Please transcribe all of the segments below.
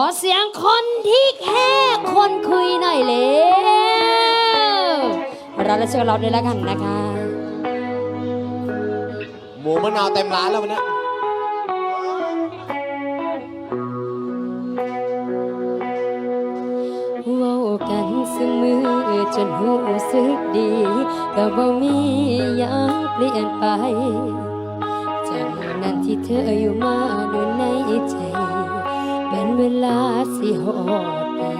ขอเสียงคนที่แค่คนคุยหน่อยเร็วเราและเชิญเราด้วยแล้วกันนะคะ หมูมะนาวเต็มร้านแล้ววันเนี้ยเว้ากันเสมอจนหูสึกดี ก็บ่มีหยังเปลี่ยนไปจากนั้นที่เธออยู่มาดูใน สิหอดปี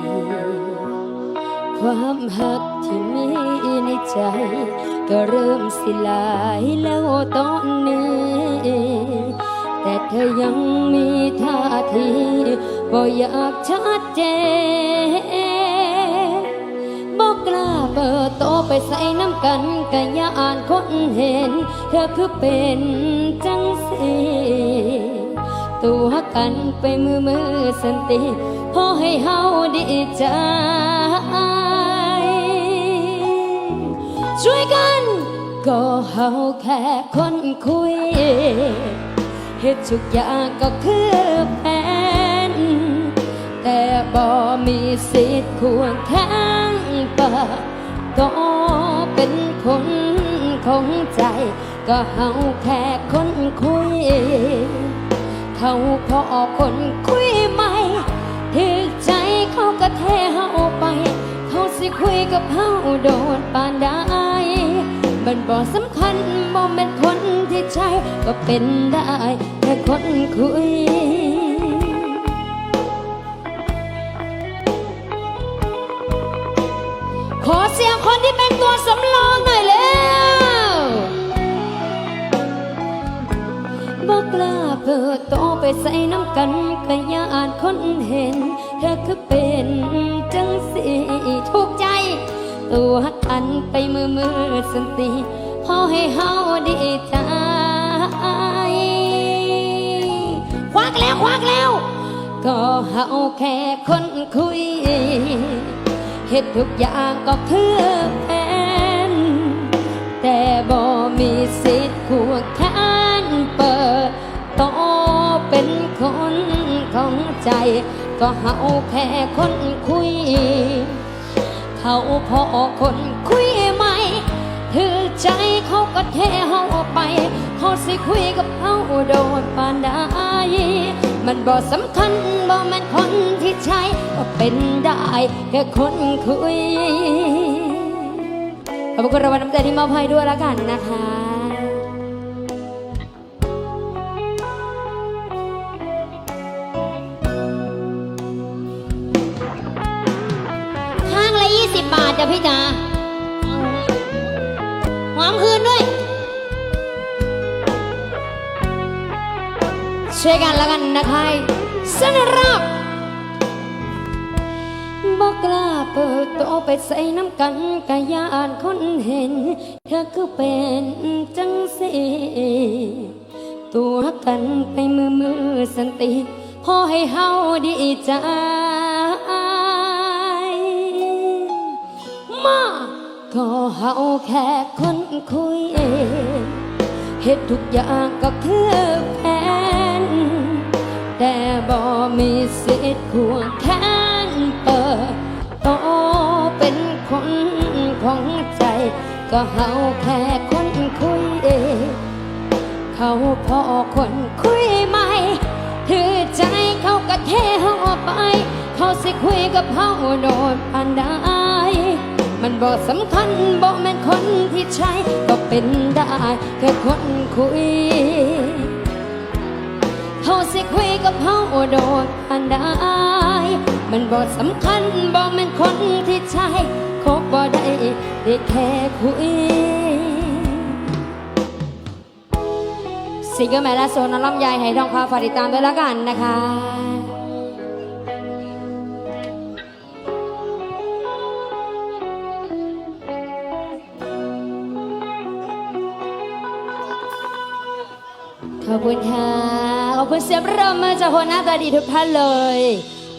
ความหักที่มีในใจ ก็เริ่มสิลายแล้วตอนนี้ แต่เธอยังมีท่าทีบ่อยากชัดเจนบอกกล้าเปิดโตไปใส่น้ำกันกะยาอ่านคนเห็น เธอคือเป็นจังสีตัว กันไปมือมือสันติพอให้เฮาดีใจ ช่วยกัน ก็เฮาแค่คนคุยเหตุทุกอย่างก็คือแผน แต่บ่มีสิทธิ์ควงแข้งปากก็เป็นคนของใจ ก็เฮาแค่คนคุย เขาพอคนคุยใหม่ถึกใจเขาก็เทเฮาไป เขาสิคุยกับเฮาโดนปานได้มันบ่สำคัญบ่แม่นคนที่ใช่ก็เป็นได้แค่คนคุยขอเสียงคนที่เป็นตัวสำรอง ล้าเปิดโตไปใส่น้ำกันกะยานคนเห็น เธอคือเป็นจังสีถูกใจ ตัวกันไปมือมือสันติพอให้เฮาดีใจควักแล้วควักแล้ว ก็เฮาแค่คนคุยเหตุทุกอย่างก็คือแผนแต่บ่มีสิทธิ์ควงแคนของใจ ก็เฮาแค่คนคุย เขาพอคนคุยใหมถือใจเขาก็เทเฮาไป เขาสิคุยกับเขาโดนปานได้มันบ่สำคัญบ่แม่นคนที่ใช่ก็เป็นได้แค่คนคุยขอบคุณรางวัลน้ำใจที่มอบให้ด้วยล้วกันนะคะ จ้ะพี่จ๋าหอมคืนด้วย ช่วยกันแล้วกันนะคะสนรับบอกกล้าเปิดโตะไปใส่น้ำกันกะยานคนเห็น เธอคือเป็นจังสีตัวกันไปมือมือสันติ พอให้เฮาดีใจ ก็เฮาแค่คนคุยเองเหตุทุกอย่างก็คือแผนแต่บ่มีสิทธิ์ควงแขนเปิดโตเป็นคนของใจ ก็เฮาแค่คนคุยเองเขาพอคนคุยใหม่ถือใจเขาก็เทเฮาอไป เขาสิคุยกับเฮาโดนปานได้ มันบ่สำคัญบ่แม่นคนที่ใช่ก็เป็นได้ แค่คนคุยเขาสิคุยกับเขาโดนอันได้ มันบ่สำคัญบ่แม่นคนที่ใช่คบบ่ได้ได้แค่คุยซิงเกิลแม่และโซนน้ำลำไยให้ทองคำฝากติดตามด้วยละกันนะคะ ขอบคุณค่ะ ขอบคุณเสียงปรบมือจากคนหน้าตาดีทุกท่านเลย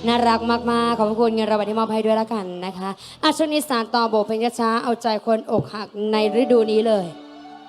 น่ารักมากๆ ขอบคุณเงินรางวัลที่มอบให้ด้วยละกันนะคะอาช่วงนี้สารต่อโบทเพลงช้าเอาใจคนอกหักในฤดูนี้เลย